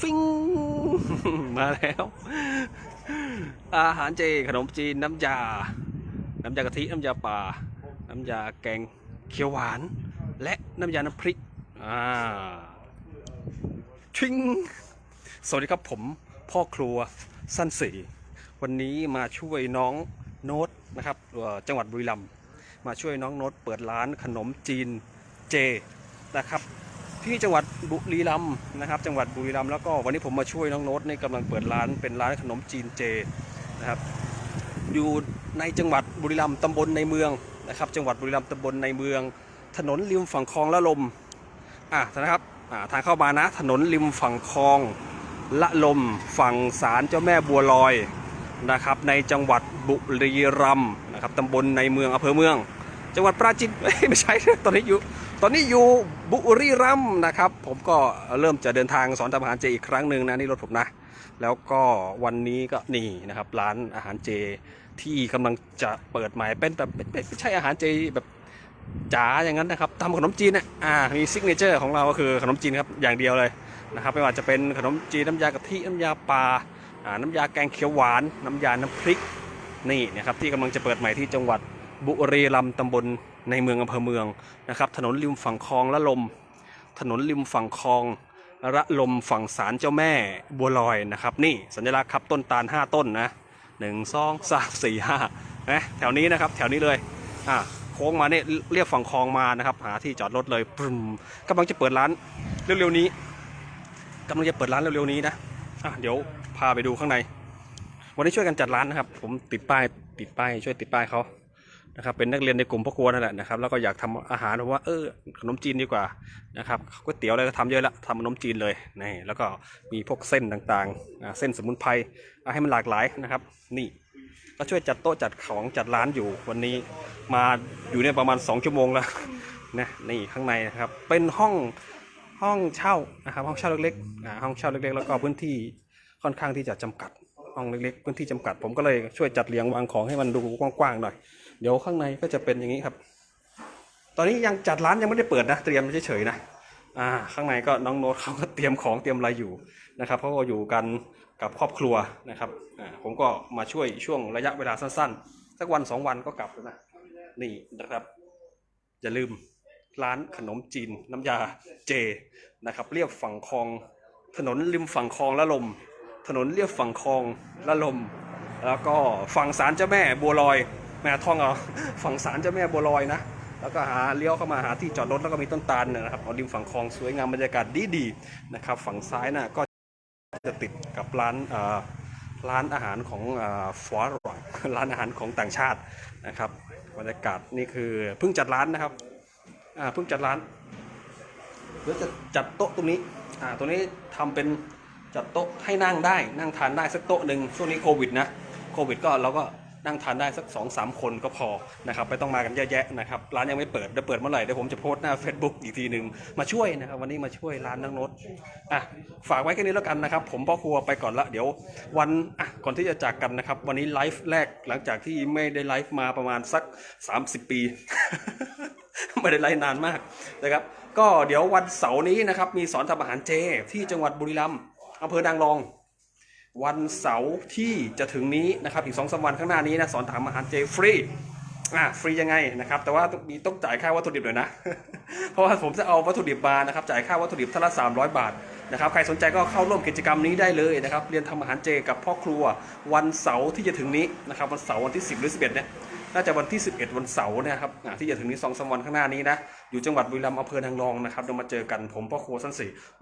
ฟิง มาแล้ว อาหารเจ ขนมจีน น้ำยา น้ำยากะทิ น้ำยาป่า น้ำยาแกงเขียวหวาน และน้ำยาน้ำพริก อ่า ชิง สวัสดีครับผมพ่อครัวสั้นสี วันนี้มาช่วยน้องโน้ตนะครับ จังหวัดบุรีรัมย์ มาช่วยน้องโน้ตเปิดร้านขนมจีนเจนะครับ ที่จังหวัดบุรีรัมย์นะครับ จังหวัดบุรีรัมย์แล้วก็วันนี้ผมมาช่วยน้องโน้ตในกำลังเปิดร้านเป็นร้านขนมจีนเจนะครับ อยู่ในจังหวัดบุรีรัมย์ตำบลในเมืองนะครับ จังหวัดบุรีรัมย์ตำบลในเมือง ถนนริมฝั่งคลองละลมอะนะครับอ่าทางเข้ามานะถนนริมฝั่งคลองละลมฝั่งศาลเจ้าแม่บัวลอยนะครับ ในจังหวัดบุรีรัมย์นะครับตำบลในเมืองอำเภอเมือง จังหวัดปราจีนไม่ใช่ตอนนี้อยู่ตอนนี้อยู่บุรีรัมย์นะครับ ผมก็เริ่มจะเดินทางสอนทำอาหารเจอีกครั้งหนึ่งนะนี่รถผมนะ แล้วก็วันนี้ก็นี่นะครับร้านอาหารเจที่กำลังจะเปิดใหม่เป็นแบบไม่ไม่ใช่อาหารเจแบบจ๋าอย่างนั้นนะครับทำขนมจีนอ่ามีซิกเนเจอร์ของเราก็คือขนมจีนครับอย่างเดียวเลยนะครับไม่ว่าจะเป็นขนมจีนน้ำยากะทิน้ำยาปลาอ่าน้ำยาแกงเขียวหวาน น้ำยาน้ำพริกนี่นะครับที่กำลังจะเปิดใหม่ที่จังหวัด บุรีรัมย์ตำบลในเมืองอำเภอเมืองนะครับ ถนนริมฝั่งคลองละลม ถนนริมฝั่งคลองระลมฝั่งศาลเจ้าแม่บัวลอยนะครับ นี่สัญลักษณ์ครับต้นตาล 5 ต้นนะหนึ่งสองสามสี่ห้านะแถวนี้นะครับ แถวนี้เลยอ่าโค้งมาเนี่ยเรียกฝั่งคลองมานะครับ หาที่จอดรถเลยปรึมกำลังจะเปิดร้านเร็วๆนี้กำลังจะเปิดร้านเร็วๆนี้นะอะเดี๋ยวพาไปดูข้างใน วันนี้ช่วยกันจัดร้านนะครับ ผมติดป้ายติดป้ายช่วยติดป้ายเขา นะครับเป็นนักเรียนในกลุ่มพ่อครัวนั่นแหละนะครับแล้วก็อยากทำอาหารผมว่าเออขนมจีนดีกว่านะครับก๋วยเตี๋ยวอะไรก็ทำเยอะละทำขนมจีนเลยนี่แล้วก็มีพวกเส้นต่างๆอ่าเส้นสมุนไพรเอาให้มันหลากหลายนะครับ นี่ก็ช่วยจัดโต๊ะจัดของจัดร้านอยู่วันนี้มาอยู่เนี่ยประมาณ 2 ชั่วโมงแล้วนะนี่ข้างในนะครับเป็นห้องห้องเช่านะครับห้องเช่าเล็กๆอ่าห้องเช่าเล็กๆ แล้วก็พื้นที่ค่อนข้างที่จะจำกัดห้องเล็กๆพื้นที่จำกัด ผมก็เลยช่วยจัดเรียงวางของให้มันดูกว้างๆหน่อย เดี๋ยวข้างในก็จะเป็นอย่างนี้ครับ ตอนนี้ยังจัดร้านยังไม่ได้เปิดนะ เตรียมเฉยๆนะอ่าข้างในก็น้องโน้ตเขาก็เตรียมของเตรียมอะไรอยู่นะครับ เพราะว่าอยู่กันกับครอบครัวนะครับอ่าผมก็มาช่วยช่วงระยะเวลาสั้นๆ สักวันสองวันก็กลับแล้วนะนี่นะครับ อย่าลืมร้านขนมจีนน้ำยาเจนะครับเรียบฝั่งคลอง ถนนริมฝั่งคลองละลม ถนนเรียบฝั่งคลองละลม แล้วก็ฝั่งศาลเจ้าแม่บัวลอย แม่ท่องเอาฝั่งศาลเจ้าแม่บัวลอยนะ แล้วก็หาเลี้ยวเข้ามาหาที่จอดรถแล้วก็มีต้นตาลนนะครับอาริมฝั่งคลองสวยงามบรรยากาศดีดีๆนะครับ ฝั่งซ้ายน่ะก็จะติดกับร้านเอ่อร้านอาหารของฟอร์รร้านอาหารของต่างชาตินะครับบรรยากาศนี่คือเพิ่งจัดร้านนะครับเพิ่งจัดร้านเดี๋ยวจะจัดโต๊ะตรงนี้อ่าตรงนี้ทำเป็นจัดโต๊ะให้นั่งได้นั่งทานได้สักโต๊ะหนึ่งช่วงนี้โควิดนะโควิดก็เราก็ นั่งทานได้สัก2อสามคนก็พอนะครับไม่ต้องมากันเยอะแยะนะครับร้านยังไม่เปิดเดี๋ยวเปิดเมื่อไหร่เดี๋ยวผมจะโพสต์หน้า Facebook อีกทีหนึ่งมาช่วยนะครับวันนี้มาช่วยร้านนั่งโน้ตอะฝากไว้แค่นี้แล้วกันนะครับ ผมพ่อครัวไปก่อนละเดี๋ยววันอะก่อนที่จะจากกันนะครับ วันนี้ไลฟ์แรกหลังจากที่ไม่ได้ไลฟ์มาประมาณสัก 30 ปีไม่ได้ไลฟ์นานมากนะครับ ก็เดี๋ยววันเสาร์นี้นะครับมีสอนทำอาหารเจที่จังหวัดบุรีรัมย์อำเภอนางรอง วันเสาร์ที่จะถึงนี้นะครับอีกสองสามวันข้างหน้านี้นะสอนทำอาหารเจฟรีอ่าฟรียังไงนะครับแต่ว่าต้องมีต้องจ่ายค่าวัตถุดิบหน่อยนะ เพราะว่าผมจะเอาวัตถุดิบมานะครับจ่ายค่าวัตถุดิบท่านละ300 บาทนะครับใครสนใจก็เข้าร่วมกิจกรรมนี้ได้เลยนะครับเรียนทำอาหารเจกับพ่อครัววันเสาร์ที่จะถึงนี้นะครับวันเสาร์วันที่ 10 หรือ 11เนี่ยน่าจะวันที่ 11 วันเสาร์นะครับที่จะถึงนี้สองสามวันข้างหน้านี้นะอยู่จังหวัดบุรีรัมย์อำเภอนางรองนะครับเรามาเจอกันผมพ่อครัวสั้นสี